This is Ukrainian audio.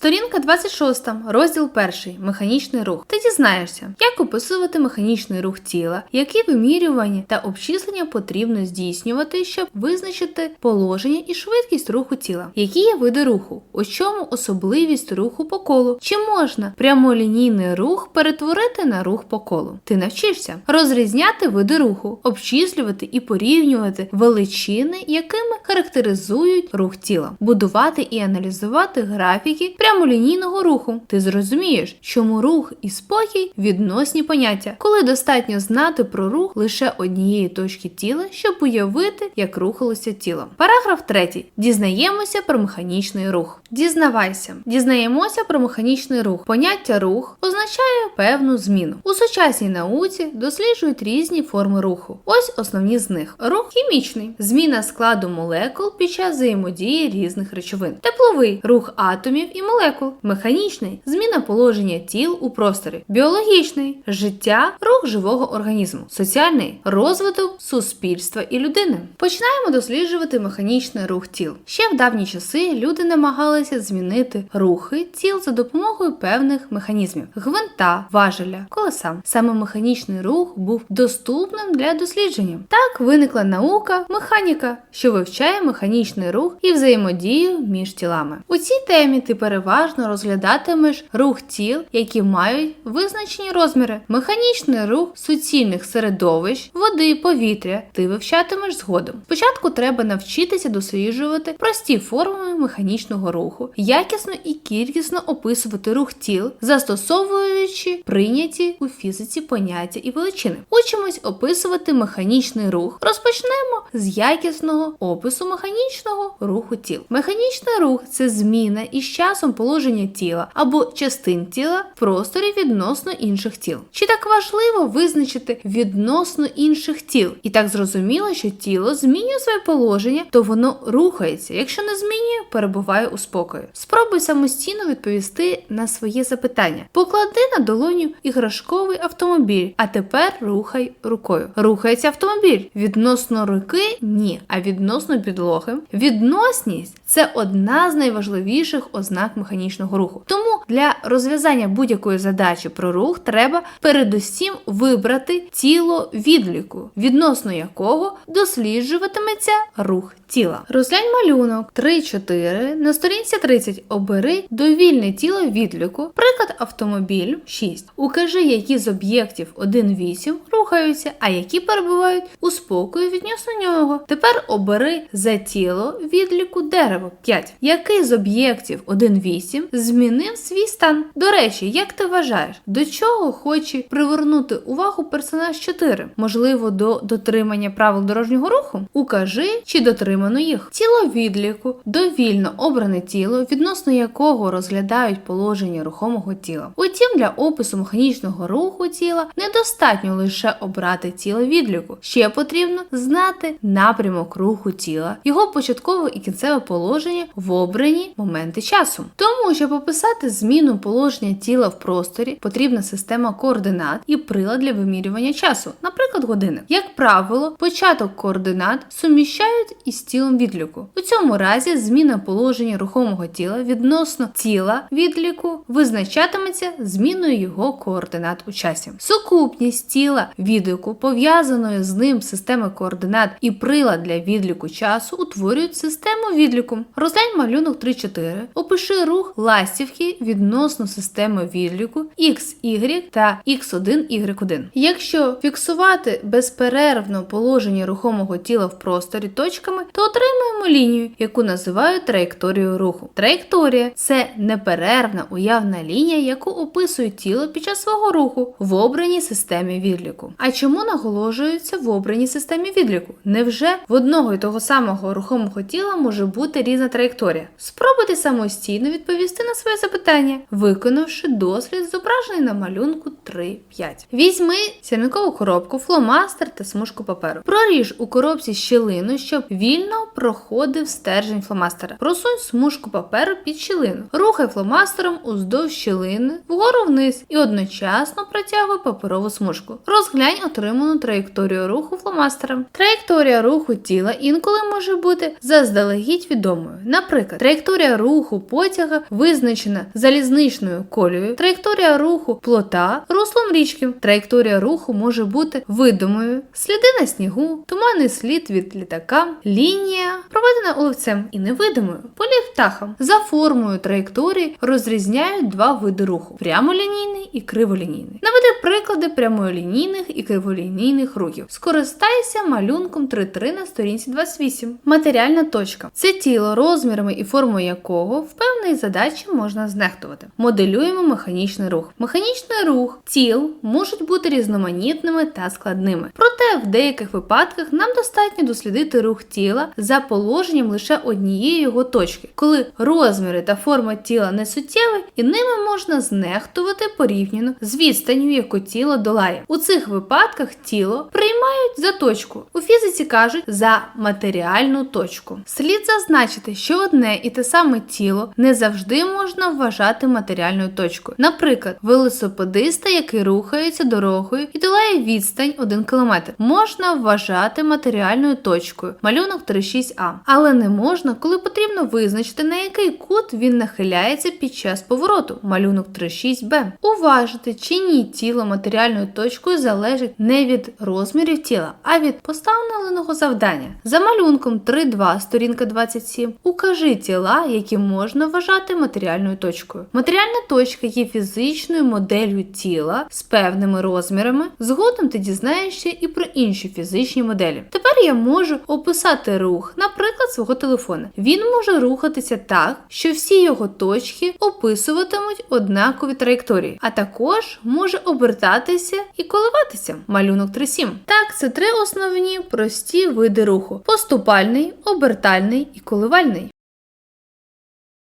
Сторінка 26, розділ 1. Механічний рух. Ти дізнаєшся, як описувати механічний рух тіла, які вимірювання та обчислення потрібно здійснювати, щоб визначити положення і швидкість руху тіла. Які є види руху? У чому особливість руху по колу? Чи можна прямолінійний рух перетворити на рух по колу? Ти навчишся розрізняти види руху, обчислювати і порівнювати величини, якими характеризують рух тіла, будувати і аналізувати графіки прямолінійного руху. Ти зрозумієш, чому рух і спокій відносні поняття, коли достатньо знати про рух лише однієї точки тіла, щоб уявити, як рухалося тіло. Параграф 3. Дізнаємося про механічний рух. Дізнавайся. Дізнаємося про механічний рух. Поняття рух означає певну зміну. У сучасній науці досліджують різні форми руху. Ось основні з них: рух хімічний, зміна складу молекул під час взаємодії різних речовин, тепловий рух атомів і молекул, механічний зміна положення тіл у просторі, біологічний життя, рух живого організму, соціальний розвиток суспільства і людини. Починаємо досліджувати механічний рух тіл. Ще в давні часи люди намагалися змінити рухи тіл за допомогою певних механізмів: гвинта, важеля, колеса. Саме механічний рух був доступним для дослідження. Так виникла наука механіка, що вивчає механічний рух і взаємодію між тілами. У цій темі ти переважно розглядатимеш рух тіл, які мають визначені розміри, механічний рух суцільних середовищ, води, повітря. Ти вивчатимеш згодом. Спочатку треба навчитися досліджувати прості форми механічного руху, якісно і кількісно описувати рух тіл, застосовуючи прийняті у фізиці поняття і величини. Учимось описувати механічний рух. Розпочнемо з якісного опису механічного руху тіл. Механічний рух це зміна із часом положення тіла або частин тіла в просторі відносно інших тіл. Чи так важливо визначити відносно інших тіл? І так зрозуміло, що тіло змінює своє положення, то воно рухається. Якщо не змінює, перебуває у спокої. Спробуй самостійно відповісти на своє запитання. Поклади на долоню іграшковий автомобіль, а тепер рухай рукою. Рухається автомобіль. Відносно руки ні, а відносно підлоги. Відносність це одна з найважливіших ознак механічного руху. Тому для розв'язання будь-якої задачі про рух треба передусім вибрати тіло відліку, відносно якого досліджуватиметься рух тіла. Розглянь малюнок 3-4 на сторінці 30 обери довільне тіло відліку, приклад автомобіль 6. Укажи, які з об'єктів 1-8 рухаються, а які перебувають у спокою відносно нього. Тепер обери за тіло відліку дерево 5. Який з об'єктів 1-8 змінив свій стан? До речі, як ти вважаєш, до чого хоче привернути увагу персонаж 4? Можливо, до дотримання правил дорожнього руху? Укажи, чи дотримано їх. Тіло відліку довільно обране тіло, відносно якого розглядають положення рухомого тіла. Утім, для опису механічного руху тіла недостатньо лише обрати тіло відліку. Ще потрібно знати напрямок руху тіла, його початкове і кінцеве положення в обрані моменти часу. Тому, щоб описати зміну положення тіла в просторі, потрібна система координат і прилад для вимірювання часу, наприклад, години. Як правило, початок координат суміщають із тілом відліку. У цьому разі зміна положення рухомого тіла відносно тіла відліку визначатиметься зміною його координат у часі. Сукупність тіла відліку, пов'язаної з ним системи координат і прилад для відліку часу утворюють систему відліку. Розглянь малюнок 3-4. Опиши рух ластівки відносно системи відліку X, Y та X1, Y1. Якщо фіксувати безперервно положення рухомого тіла в просторі точками, то отримуємо лінію, яку називають траєкторією руху. Траєкторія це неперервна уявна лінія, яку описує тіло під час свого руху в обраній системі відліку. А чому наголошується в обраній системі відліку? Невже в одного і того самого рухомого тіла може бути різна траєкторія? Спробуйте самостійно відповісти на своє запитання, виконавши дослід, зображений на малюнку 3-5. Візьми сірникову коробку, фломастер та смужку паперу. Проріж у коробці щілину, щоб вільно проходив стержень фломастера. Просунь смужку паперу під щілину. Рухай фломастером уздовж щілини, вгору вниз і одночасно протягуй паперову смужку. Розглянь отриману траєкторію руху фломастером. Траєкторія руху тіла інколи може бути заздалегідь відомою. Наприклад, траєкторія руху потяга визначена залізничною колею, траєкторія руху плота руслом річки. Траєкторія руху може бути видимою, сліди на снігу, туманний слід від літака, лінія, проведена оловцем і невидимою, політ. За формою траєкторії розрізняють два види руху: прямолінійний і криволінійний. Наведи приклади прямолінійних і криволінійних рухів. Скористайся малюнком 3.3 на сторінці 28. Матеріальна точка це тіло, розмірами і формою якого в певній задачі можна знехтувати. Моделюємо механічний рух. Механічний рух тіл можуть бути різноманітними та складними. Проте в деяких випадках нам достатньо дослідити рух тіла за положенням лише однієї його точки, коли розміри та форма тіла не суттєві, і ними можна знехтувати порівняно з відстанню, яку тіло долає. У цих випадках тіло приймають за точку. У фізиці кажуть за матеріальну точку. Слід зазначити, що одне і те саме тіло не завжди можна вважати матеріальною точкою. Наприклад, велосипедиста, який рухається дорогою і долає відстань 1 км, можна вважати матеріальною точкою малюнок 36а, але не можна, коли потрібно визначити, на який кут він нахиляється під час повороту малюнок 36б. Уважити, чи ні тіло матеріальною точкою залежить не від розмірів тіла, а від поставленого завдання. За малюнком 3.2, сторінка 27, укажи тіла, які можна вважати матеріальною точкою. Матеріальна точка є фізичною моделлю тіла з певними розмірами. Згодом ти дізнаєшся і про інші фізичні моделі. Тепер я можу описати рух, наприклад, свого телефона. Може рухатися так, що всі його точки описуватимуть однакові траєкторії, а також може обертатися і коливатися. Малюнок 3.7. Так, це три основні прості види руху: поступальний, обертальний і коливальний.